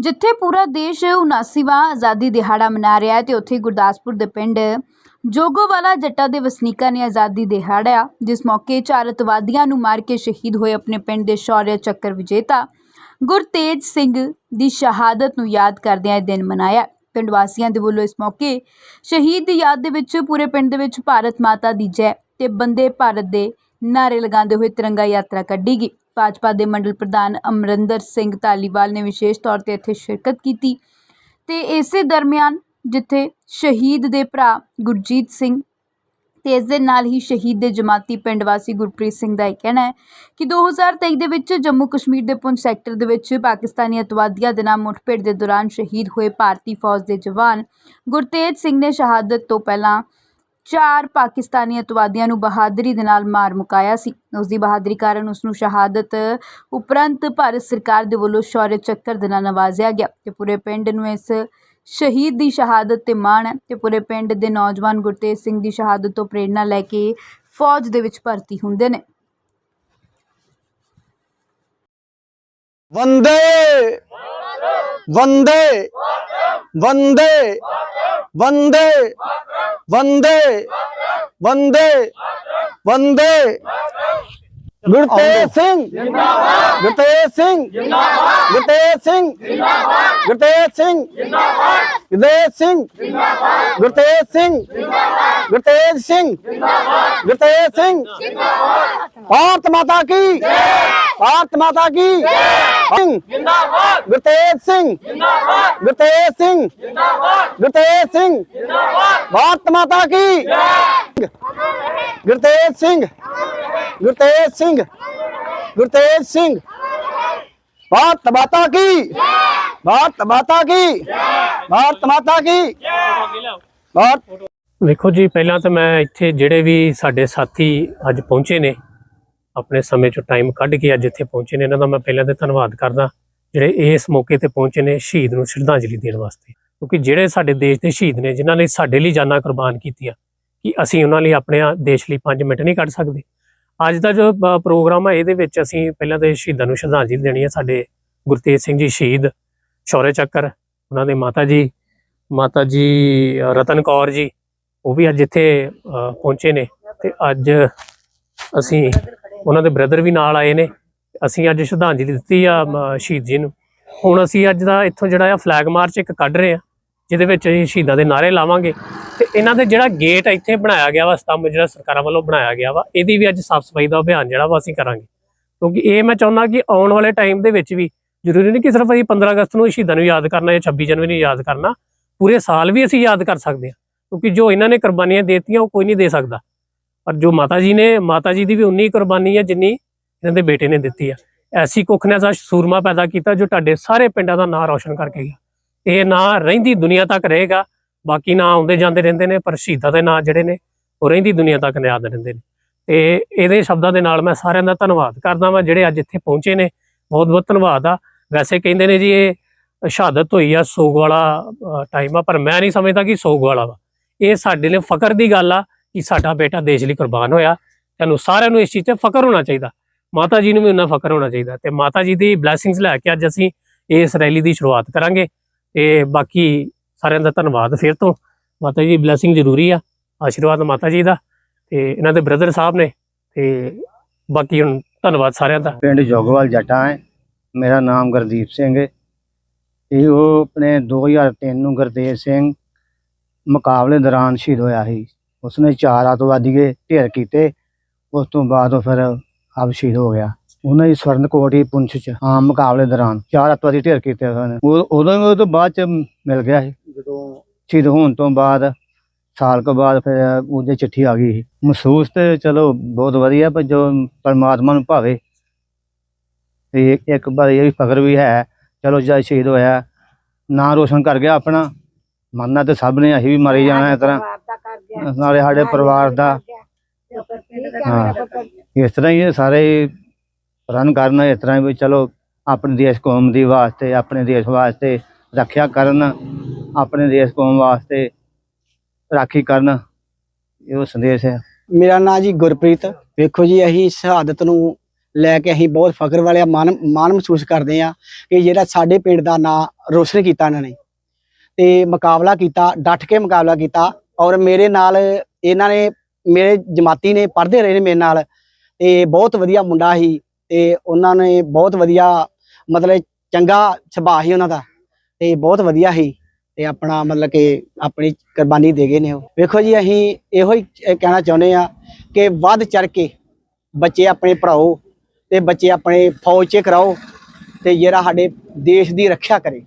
ਜਿੱਥੇ ਪੂਰਾ ਦੇਸ਼ 79ਵਾਂ ਆਜ਼ਾਦੀ ਦਿਹਾੜਾ ਮਨਾ ਰਿਹਾ ਹੈ ਤੇ ਉੱਥੇ ਗੁਰਦਾਸਪੁਰ ਦੇ ਪਿੰਡ ਜੋਗੋਵਾਲਾ ਜੱਟਾਂ ਦੇ ਵਸਨੀਕਾਂ ਨੇ ਆਜ਼ਾਦੀ ਦਿਹਾੜਾ ਜਿਸ ਮੌਕੇ ਚਾਰ ਅਤਵਾਦੀਆਂ ਨੂੰ ਮਾਰ ਕੇ ਸ਼ਹੀਦ ਹੋਏ ਆਪਣੇ ਪਿੰਡ ਦੇ ਸ਼ੌਰਯ ਚੱਕਰ ਵਿਜੇਤਾ ਗੁਰਤੇਜ ਸਿੰਘ ਦੀ ਸ਼ਹਾਦਤ ਨੂੰ ਯਾਦ ਕਰਦਿਆਂ ਇਹ ਦਿਨ ਮਨਾਇਆ। ਪਿੰਡ ਵਾਸੀਆਂ ਦੇ ਵੱਲੋਂ ਇਸ ਮੌਕੇ ਸ਼ਹੀਦ ਦੀ ਯਾਦ ਦੇ ਵਿੱਚ ਪੂਰੇ ਪਿੰਡ ਦੇ ਵਿੱਚ ਭਾਰਤ ਮਾਤਾ ਦੀ ਜੈ ਤੇ ਬੰਦੇ ਭਾਰਤ ਦੇ ਨਾਰੇ ਲਗਾਉਂਦੇ ਹੋਏ ਤਿਰੰਗਾ ਯਾਤਰਾ ਕੱਢੀ ਗਈ ਭਾਜਪਾ ਦੇ ਮੰਡਲ ਪ੍ਰਧਾਨ ਅਮਰਿੰਦਰ ਸਿੰਘ ਧਾਲੀਵਾਲ ਨੇ ਵਿਸ਼ੇਸ਼ ਤੌਰ ਤੇ ਇੱਥੇ ਸ਼ਿਰਕਤ ਕੀਤੀ। ਤੇ ਇਸੇ ਦਰਮਿਆਨ ਜਿੱਥੇ ਸ਼ਹੀਦ ਦੇ ਭਰਾ ਗੁਰਜੀਤ ਸਿੰਘ ਤੇ ਇਸ ਦੇ ਨਾਲ ਹੀ ਸ਼ਹੀਦ ਦੇ ਜਮਾਤੀ ਪਿੰਡ ਵਾਸੀ ਗੁਰਪ੍ਰੀਤ ਸਿੰਘ ਦਾ ਇਹ ਕਹਿਣਾ ਹੈ ਕਿ 2023 ਦੇ ਵਿੱਚ ਜੰਮੂ ਕਸ਼ਮੀਰ ਦੇ ਪੁੰਛ ਸੈਕਟਰ ਦੇ ਵਿੱਚ ਪਾਕਿਸਤਾਨੀ ਅਤਵਾਦੀਆਂ ਦੇ ਨਾਲ ਮੁੱਠਭੇੜ ਦੇ ਦੌਰਾਨ ਸ਼ਹੀਦ ਹੋਏ ਭਾਰਤੀ ਫੌਜ ਦੇ ਜਵਾਨ ਗੁਰਤੇਜ ਸਿੰਘ ਨੇ ਸ਼ਹਾਦਤ ਤੋਂ ਪਹਿਲਾਂ ਚਾਰ ਪਾਕਿਸਤਾਨੀ ਅਤਵਾਦੀਆਂ ਨੂੰ ਬਹਾਦਰੀ ਦੇ ਨਾਲ ਮਾਰ ਮੁਕਾਇਆ ਸੀ। ਉਸ ਦੀ ਬਹਾਦਰੀ ਕਾਰਨ ਉਸ ਨੂੰ ਸ਼ਹਾਦਤ ਉਪਰੰਤ ਭਾਰਤ ਸਰਕਾਰ ਦੇ ਵੱਲੋਂ ਸ਼ੌਰਯ ਚੱਕਰ ਦੇ ਨਾਲ ਨਵਾਜ਼ਿਆ ਗਿਆ ਤੇ ਪੂਰੇ ਪਿੰਡ ਨੂੰ ਇਸ ਸ਼ਹੀਦ ਦੀ ਸ਼ਹਾਦਤ ਤੇ ਮਾਣ ਹੈ ਤੇ ਪੂਰੇ ਪਿੰਡ ਦੇ ਨੌਜਵਾਨ ਗੁਰਤੇਜ ਸਿੰਘ ਦੀ ਸ਼ਹਾਦਤ ਤੋਂ ਪ੍ਰੇਰਣਾ ਲੈ ਕੇ ਫੌਜ ਦੇ ਵਿੱਚ ਭਰਤੀ ਹੁੰਦੇ ਨੇ। ਵੰਦੇ! ਵੰਦੇ! ਵੰਦੇ! ਵੰਦੇ! वंदे वंदे वंदे। गुरतेज सिंह गुरतेज सिंह गुरतेज सिंह गुरतेज सिंह गुरतेज सिंह गुरतेज सिंह गुरतेज सिंह गुरतेज सिंह। भारत माता की, भारत माता की। सिंह गुरतेज सिंह गुरतेज सिंह गुरतेज सिंह भारत माता की गुरतेज सिंह गुरतेज सिंह गुरतेज सिंह भारत माता की भारत माता की भारत माता की भारत ਵੇਖੋ ਜੀ ਪਹਿਲਾਂ ਤਾਂ ਮੈਂ ਇੱਥੇ ਜਿਹੜੇ ਵੀ ਸਾਡੇ ਸਾਥੀ ਅੱਜ ਪਹੁੰਚੇ ਨੇ ਆਪਣੇ ਸਮੇਂ ਚੋਂ ਟਾਈਮ ਕੱਢ ਕੇ ਅੱਜ ਇੱਥੇ ਪਹੁੰਚੇ ਨੇ। ਇਹਨਾਂ ਦਾ ਮੈਂ ਪਹਿਲਾਂ ਤਾਂ ਧੰਨਵਾਦ ਕਰਦਾ, ਜਿਹੜੇ ਇਸ ਮੌਕੇ ਤੇ ਪਹੁੰਚੇ ਨੇ ਸ਼ਹੀਦ ਨੂੰ ਸ਼ਰਧਾਂਜਲੀ ਦੇਣ ਵਾਸਤੇ। ਕਿਉਂਕਿ ਜਿਹੜੇ ਸਾਡੇ ਦੇਸ਼ ਦੇ ਸ਼ਹੀਦ ਨੇ, ਜਿਨ੍ਹਾਂ ਨੇ ਸਾਡੇ ਲਈ ਜਾਨਾਂ ਕੁਰਬਾਨ ਕੀਤੀਆਂ, ਕਿ ਅਸੀਂ ਉਹਨਾਂ ਲਈ ਆਪਣੇ ਦੇਸ਼ ਲਈ 5 ਮਿੰਟ ਨਹੀਂ ਕੱਢ ਸਕਦੇ। ਅੱਜ ਦਾ ਜੋ ਪ੍ਰੋਗਰਾਮ ਹੈ ਇਹਦੇ ਵਿੱਚ ਅਸੀਂ ਪਹਿਲਾਂ ਤਾਂ ਸ਼ਹੀਦਾਂ ਨੂੰ ਸ਼ਰਧਾਂਜਲੀ ਦੇਣੀ ਹੈ ਸਾਡੇ ਗੁਰਤੇਜ ਸਿੰਘ ਜੀ ਸ਼ਹੀਦ ਸ਼ੌਰਯ ਚੱਕਰ, ਉਹਨਾਂ ਦੇ ਮਾਤਾ ਜੀ ਮਾਤਾ ਜੀ ਰਤਨ ਕੌਰ ਜੀ, ਉਹ ਵੀ ਅੱਜ ਇੱਥੇ ਪਹੁੰਚੇ ਨੇ। ਤੇ ਅੱਜ ਅਸੀਂ ਉਹਨਾਂ ਦੇ ਬ੍ਰਦਰ ਵੀ ਨਾਲ ਆਏ ਨੇ। ਅਸੀਂ ਅੱਜ ਸ਼ਰਧਾਂਜਲੀ ਦਿੱਤੀ ਆ ਸ਼ਹੀਦ ਜੀ ਨੂੰ। ਹੁਣ ਅਸੀਂ ਅੱਜ ਦਾ ਇੱਥੋਂ ਜਿਹੜਾ ਆ ਫਲੈਗ ਮਾਰਚ ਇੱਕ ਕੱਢ ਰਹੇ ਆ, ਜਿਹਦੇ ਵਿੱਚ ਅਸੀਂ ਸ਼ਹੀਦਾਂ ਦੇ ਨਾਰੇ ਲਾਵਾਂਗੇ। ਤੇ ਇਹਨਾਂ ਦੇ ਜਿਹੜਾ ਗੇਟ ਇੱਥੇ ਬਣਾਇਆ ਗਿਆ ਵਾ, ਸਤੰਭ ਜਿਹੜਾ ਸਰਕਾਰਾਂ ਵੱਲੋਂ ਬਣਾਇਆ ਗਿਆ ਵਾ, ਇਹਦੀ ਵੀ ਅੱਜ ਸਾਫ਼ ਸਫ਼ਾਈ ਦਾ ਅਭਿਆਨ ਜਿਹੜਾ ਵਾ ਅਸੀਂ ਕਰਾਂਗੇ। ਕਿਉਂਕਿ ਇਹ ਮੈਂ ਚਾਹੁੰਦਾ ਕਿ ਆਉਣ ਵਾਲੇ ਟਾਈਮ ਦੇ ਵਿੱਚ ਵੀ ਜ਼ਰੂਰੀ ਨਹੀਂ ਕਿ ਸਿਰਫ ਅਸੀਂ 15 ਅਗਸਤ ਨੂੰ ਸ਼ਹੀਦਾਂ ਨੂੰ ਯਾਦ ਕਰਨਾ ਜਾਂ 26 ਜਨਵਰੀ ਨੂੰ ਯਾਦ ਕਰਨਾ। ਪੂਰੇ ਸਾਲ ਵੀ ਅਸੀਂ ਯਾਦ ਕਰ ਸਕਦੇ ਹਾਂ। ਕਿਉਂਕਿ ਜੋ ਇਹਨਾਂ ਨੇ ਕੁਰਬਾਨੀਆਂ ਦੇਤੀਆਂ, ਉਹ ਕੋਈ ਨਹੀਂ ਦੇ ਸਕਦਾ। ਪਰ ਜੋ ਮਾਤਾ ਜੀ ਨੇ, ਮਾਤਾ ਜੀ ਦੀ ਵੀ ਉਨੀ ਕੁਰਬਾਨੀ ਹੈ ਜਿੰਨੀ ਇਹਨਾਂ ਦੇ ਬੇਟੇ ਨੇ ਦਿੱਤੀ ਆ। ਐਸੀ ਕੁੱਖ ਨੇ ਐਸਾ ਸੂਰਮਾ ਪੈਦਾ ਕੀਤਾ ਜੋ ਤੁਹਾਡੇ ਸਾਰੇ ਪਿੰਡਾਂ ਦਾ ਨਾਂ ਰੌਸ਼ਨ ਕਰਕੇ ਗਿਆ। ਇਹ ਨਾਂ ਰਹਿੰਦੀ ਦੁਨੀਆ ਤੱਕ ਰਹੇਗਾ। ਬਾਕੀ ਨਾਂ ਆਉਂਦੇ ਜਾਂਦੇ ਰਹਿੰਦੇ ਨੇ, ਪਰ ਸ਼ਹੀਦਾਂ ਦੇ ਨਾਂ ਜਿਹੜੇ ਨੇ, ਉਹ ਰਹਿੰਦੀ ਦੁਨੀਆ ਤੱਕ ਯਾਦ ਰਹਿੰਦੇ ਨੇ। ਤੇ ਇਹਦੇ ਸ਼ਬਦਾਂ ਦੇ ਨਾਲ ਮੈਂ ਸਾਰਿਆਂ ਦਾ ਧੰਨਵਾਦ ਕਰਦਾ ਵਾਂ, ਜਿਹੜੇ ਅੱਜ ਇੱਥੇ ਪਹੁੰਚੇ ਨੇ। ਬਹੁਤ ਬਹੁਤ ਧੰਨਵਾਦ ਆ। ਵੈਸੇ ਕਹਿੰਦੇ ਨੇ ਜੀ, ਇਹ ਸ਼ਹਾਦਤ ਹੋਈ ਆ ਸੋਗ ਵਾਲਾ ਟਾਈਮ ਆ, ਪਰ ਮੈਂ ਨਹੀਂ ਸਮਝਦਾ ਕਿ ਸੋਗ ਵਾਲਾ ਵਾ। ਇਹ ਸਾਡੇ ਲਈ ਫਕਰ ਦੀ ਗੱਲ ਆ। ਕਿ ਸਾਡਾ ਬੇਟਾ ਦੇਸ਼ ਲਈ ਕੁਰਬਾਨ ਹੋਇਆ ਤੁਹਾਨੂੰ ਸਾਰਿਆਂ ਨੂੰ ਇਸ ਚੀਜ਼ ਤੇ ਫਕਰ ਹੋਣਾ ਚਾਹੀਦਾ। ਮਾਤਾ ਜੀ ਨੂੰ ਵੀ ਉਹਨਾਂ ਫਖਰ ਹੋਣਾ ਚਾਹੀਦਾ ਤੇ ਮਾਤਾ ਜੀ ਦੀ ਬਲੇਸਿੰਗਸ ਲੈ ਕੇ ਅੱਜ ਅਸੀਂ ਇਸ ਰੈਲੀ ਦੀ ਸ਼ੁਰੂਆਤ ਕਰਾਂਗੇ ਤੇ ਬਾਕੀ ਸਾਰਿਆਂ ਦਾ ਧੰਨਵਾਦ ਫਿਰ ਤੋਂ। ਮਾਤਾ ਜੀ ਬਲੇਸਿੰਗ ਜ਼ਰੂਰੀ ਆ, ਆਸ਼ੀਰਵਾਦ ਮਾਤਾ ਜੀ ਦਾ ਤੇ ਇਹਨਾਂ ਦੇ ਬ੍ਰਦਰ ਸਾਹਿਬ ਨੇ ਤੇ ਬਾਕੀ ਹੁਣ ਧੰਨਵਾਦ ਸਾਰਿਆਂ ਦਾ। ਪਿੰਡ ਜੋਗਵਾਲ ਜੱਟਾਂ ਹੈ, ਮੇਰਾ ਨਾਮ ਗੁਰਦੀਪ ਸਿੰਘ ਹੈ ਇਹ ਉਹ ਆਪਣੇ 2003 ਨੂੰ ਗੁਰਦੇਵ ਸਿੰਘ ਮੁਕਾਬਲੇ ਦੌਰਾਨ ਸ਼ਹੀਦ ਹੋਇਆ ਸੀ। ਉਸਨੇ ਚਾਰ ਅਤਵਾਦੀਏ ਢੇਰ ਕੀਤੇ। ਉਸ ਤੋਂ ਬਾਅਦ ਉਹ ਫਿਰ ਆਪ ਸ਼ਹੀਦ ਹੋ ਗਿਆ। ਉਹਨਾਂ ਦੀ ਸਵਰਨ ਕੋਟੀ ਪੁੰਛ ਚ ਹਾਂ ਮੁਕਾਬਲੇ ਦੌਰਾਨ ਚਾਰ ਅਤਵਾਦੀ ਢੇਰ ਕੀਤੇ ਉਹਨੇ ਉਹ ਉਦੋਂ ਉਹ ਤੋਂ ਬਾਅਦ ਚ ਮਿਲ ਗਿਆ ਸੀ। ਜਦੋਂ ਸ਼ਹੀਦ ਹੋਣ ਤੋਂ ਬਾਅਦ ਸਾਲ ਕੁ ਬਾਅਦ ਫਿਰ ਉਹਦੇ ਚਿੱਠੀ ਆ ਗਈ। ਮਹਿਸੂਸ ਤੇ ਚਲੋ ਬਹੁਤ ਵਧੀਆ ਪਰ ਜੋ ਪਰਮਾਤਮਾ ਨੂੰ ਭਾਵੇ ਤੇ ਇੱਕ- ਇੱਕ ਵਾਰ ਇਹ ਵੀ ਫਖਰ ਵੀ ਹੈ ਚਲੋ ਜਦ ਸ਼ਹੀਦ ਹੋਇਆ ਨਾਂ ਰੋਸ਼ਨ ਕਰ ਗਿਆ ਆਪਣਾ। ਮੰਨਣਾ ਤੇ ਸਭ ਨੇ ਅਸੀਂ ਵੀ ਮਰੀ ਜਾਣਾ ਇਸ ਤਰ੍ਹਾਂ। ਨਾਲੇ ਸਾਡੇ ਪਰਿਵਾਰ ਦਾ ਹਾਂ ਇਸ ਤਰ੍ਹਾਂ ਹੀ ਇਹ ਸਾਰੇ ਰਨ ਕਰਨ ਇਸ ਤਰ੍ਹਾਂ ਵੀ ਚਲੋ ਆਪਣੇ ਦੇਸ਼ ਕੌਮ ਦੀ ਵਾਸਤੇ ਆਪਣੇ ਦੇਸ਼ ਵਾਸਤੇ ਰੱਖਿਆ ਕਰਨ ਆਪਣੇ ਦੇਸ਼ ਕੌਮ ਵਾਸਤੇ ਰਾਖੀ ਕਰਨ ਇਹ ਸੰਦੇਸ਼ ਹੈ। ਮੇਰਾ ਨਾਂ ਜੀ ਗੁਰਪ੍ਰੀਤ ਵੇਖੋ ਜੀ ਅਸੀਂ ਸ਼ਹਾਦਤ ਨੂੰ ਲੈ ਕੇ ਅਸੀਂ ਬਹੁਤ ਫਖਰ ਵਾਲੇ ਆ, ਮਾਣ ਮਾਣ ਮਹਿਸੂਸ ਕਰਦੇ ਆ ਕਿ ਜਿਹੜਾ ਸਾਡੇ ਪਿੰਡ ਦਾ ਨਾਂ ਰੋਸ਼ਨ ਕੀਤਾ ਇਹਨਾਂ ਨੇ। ਤੇ ਮੁਕਾਬਲਾ ਕੀਤਾ ਡਟ ਕੇ ਮੁਕਾਬਲਾ ਕੀਤਾ ਔਰ ਮੇਰੇ ਨਾਲ ਇਹਨਾਂ ਨੇ, ਮੇਰੇ ਜਮਾਤੀ ਨੇ ਪੜ੍ਹਦੇ ਰਹੇ ਨੇ ਮੇਰੇ ਨਾਲ ਤੇ ਬਹੁਤ ਵਧੀਆ ਮੁੰਡਾ ਸੀ ਤੇ ਉਹਨਾਂ ਨੇ ਬਹੁਤ ਵਧੀਆ ਮਤਲਬ ਚੰਗਾ ਸੁਭਾਅ ਸੀ ਉਹਨਾਂ ਦਾ ਤੇ ਬਹੁਤ ਵਧੀਆ ਸੀ ਤੇ ਆਪਣਾ ਮਤਲਬ ਕਿ ਆਪਣੀ ਕੁਰਬਾਨੀ ਦੇ ਗਏ ਨੇ ਉਹ। ਵੇਖੋ ਜੀ, ਅਸੀਂ ਇਹੋ ਹੀ ਕਹਿਣਾ ਚਾਹੁੰਦੇ ਆ ਕਿ ਵੱਧ ਚੜ ਕੇ ਬੱਚੇ ਆਪਣੇ ਪੜਾਓ ਤੇ ਬੱਚੇ ਆਪਣੇ ਫੌਜ 'ਚ ਕਰਾਓ ਤੇ ਜਿਹੜਾ ਸਾਡੇ ਦੇਸ਼ ਦੀ ਰੱਖਿਆ ਕਰੇ।